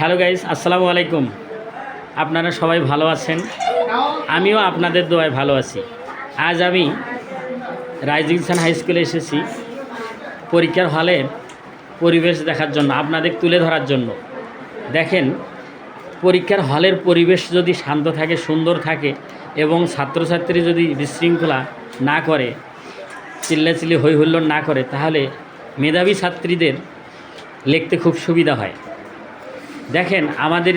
Hello guys, আসসালামু আলাইকুম। আপনারা সবাই ভালো আছেন? আমিও আপনাদের দোয়ায় ভালো আছি। আজ আমি রাইজিং সান হাই স্কুলে এসেছি। পরীক্ষার হলে পরিবেশ দেখার জন্য, আপনাদের তুলে ধরার জন্য। দেখেন, পরীক্ষার হলের পরিবেশ যদি শান্ত থাকে, সুন্দর থাকে এবং ছাত্রছাত্রী যদি বিশৃঙ্খলা না করে, চিল্লাচিল্লি হই হুল্লোড় না করে, তাহলে মেধাবী ছাত্রীদের লিখতে খুব সুবিধা হয়। দেখেন, আমাদের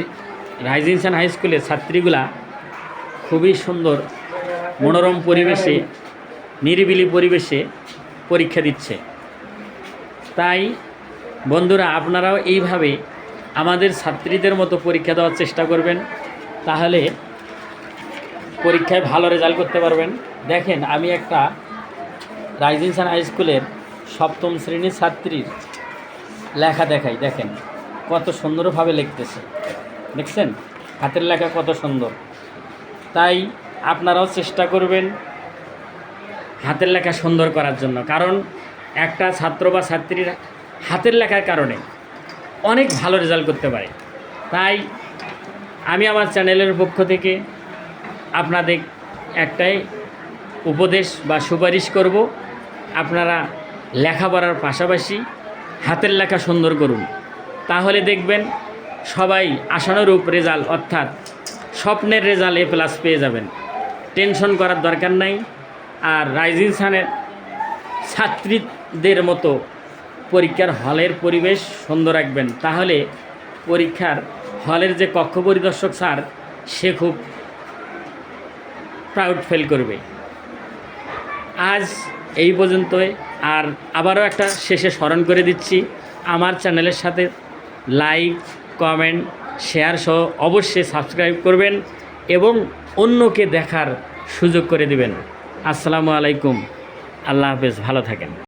রাইজিং সান হাই স্কুলের ছাত্রীগুলা খুবই সুন্দর, মনোরম পরিবেশে, নিরিবিলি পরিবেশে পরীক্ষা দিচ্ছে। তাই বন্ধুরা, আপনারাও এইভাবে আমাদের ছাত্রীদের মতো পরীক্ষা দেওয়ার চেষ্টা করবেন, তাহলে পরীক্ষায় ভালো রেজাল্ট করতে পারবেন। দেখেন, আমি একটা রাইজিং সান হাই স্কুলের সপ্তম শ্রেণির ছাত্রীর লেখা দেখাই, দেখেন। কত সুন্দরভাবে লিখতেছে। দেখছেন? হাতের লেখা কত সুন্দর। তাই আপনারাও চেষ্টা করবেন হাতের লেখা সুন্দর করার জন্য। কারণ একটা ছাত্র বা ছাত্রীর হাতের লেখার কারণে অনেক ভালো রেজাল্ট করতে পারে। তাই আমি আমার চ্যানেলের পক্ষ থেকে আপনাদের একটাই উপদেশ বা সুপারিশ করব, আপনারা লেখাপড়ার পাশাপাশি হাতের লেখা সুন্দর করুন। তাহলে দেখবেন সবাই আশানুরূপ রেজাল্ট, অর্থাৎ স্বপ্নের রেজাল্ট এ প্লাস পেয়ে যাবেন। টেনশন করার দরকার নাই। আর রাইজিং সানের ছাত্রীদের মতো পরীক্ষার হলের পরিবেশ সুন্দর রাখবেন। তাহলে পরীক্ষার হলের যে কক্ষ পরিদর্শক স্যার, সে খুব প্রাউড ফিল করবে। আজ এই পর্যন্তই। আর আবারও একটা শেষে স্মরণ করে দিচ্ছি। আমার চ্যানেলের সাথে লাইক, কমেন্ট, শেয়ার সহ অবশ্যই সাবস্ক্রাইব করবেন এবং অন্যকে দেখার সুযোগ করে দিবেন। আসসালামু আলাইকুম। আল্লাহ হাফেজ, ভালো থাকেন।